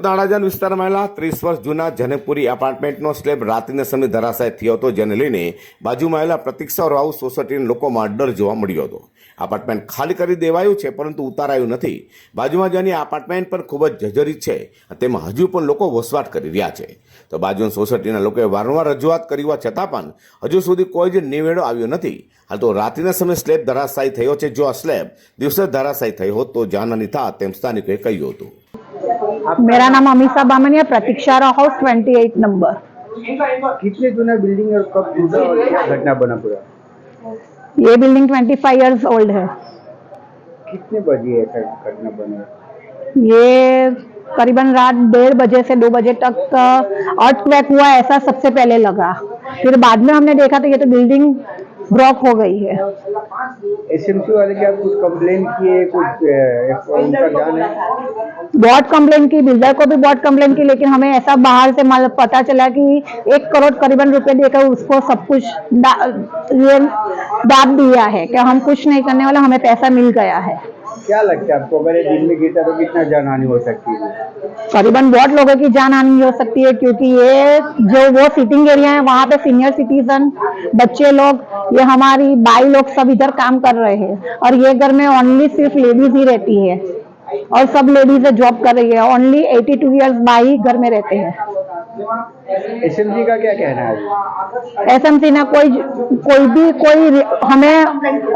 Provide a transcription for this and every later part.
નાણાજાન વિસ્તારમાં આવેલા ત્રીસ વર્ષ જૂના જનકપુરી એપાર્ટમેન્ટનો સ્લેબ રાત્રિના સમયે ધરાશાય થયો હતો, જેને લઈને બાજુમાં આવેલા પ્રતિક્ષા હાઉસ સોસાયટીના લોકોમાં ડર જોવા મળ્યો હતો. એપાર્ટમેન્ટ ખાલી કરી દેવાયું છે, પરંતુ ઉતારાયું નથી. બાજુમાં જેની એપાર્ટમેન્ટ પર ખૂબ જ જર્જરિત છે. તેમાં હજુ પણ લોકો વસવાટ કરી રહ્યા છે. તો બાજુની સોસાયટીના લોકોએ વારંવાર રજૂઆત કરી હોવા છતાં પણ હજુ સુધી કોઈ જ નિવેડો આવ્યો નથી. હાલ તો રાત્રિના સમયે સ્લેબ ધરાશાયી થયો છે. જો આ સ્લેબ દિવસે ધરાશાયી થયો હોત તો જાનહાની થાત, તેમ સ્થાનિકોએ કહ્યું હતું. मेरा नाम? अमीषा बामनी है प्रतीक्षा हाउस 28 नंबर कितने जूना बिल्डिंग और कब क्या घटना बना पूरा? ये बिल्डिंग 25 इयर्स ओल्ड है। कितने बजे ऐसा घटना बना? ये करीबन रात डेढ़ बजे से दो बजे तक अर्थक्वेक हुआ ऐसा सबसे पहले लगा। फिर बाद में हमने देखा तो ये तो बिल्डिंग ब्लॉक हो गई है। एसएमसी वाले क्या कुछ कंप्लेन किए कुछ उनका जान है? बहुत कंप्लेन की बिल्डर को भी बहुत कंप्लेन की लेकिन हमें ऐसा बाहर से माल पता चला कि एक करोड़ करीबन रुपए देकर उसको सब कुछ ये दाब दिया है कि हम कुछ नहीं करने वाला हमें पैसा मिल गया है। क्या लगता है आपको? अगर दिन में गिरता तो कितना जान हानि हो सकती है? करीबन बहुत लोगों की जान हानि हो सकती है, क्योंकि ये जो वो सिटिंग एरिया है, वहाँ पे सीनियर सिटीजन बच्चे लोग, ये हमारी बाई लोग सब इधर काम कर रहे हैं। और ये घर में ओनली सिर्फ़ लेडीज़ ही रहती है। और सब लेडीज़ जॉब कर रही है ओनली 82 ईयर्स बाई घर में रहते हैं। एसएमसी का क्या कहना है? एस एम ने कोई कोई भी, कोई हमें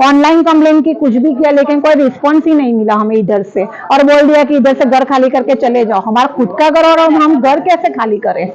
ऑनलाइन कंप्लेन की कुछ भी किया, लेकिन कोई रिस्पॉन्स ही नहीं मिला हमें इधर से। और बोल दिया कि इधर से घर खाली करके चले जाओ। हमारा खुद का घर और हम घर कैसे खाली करें?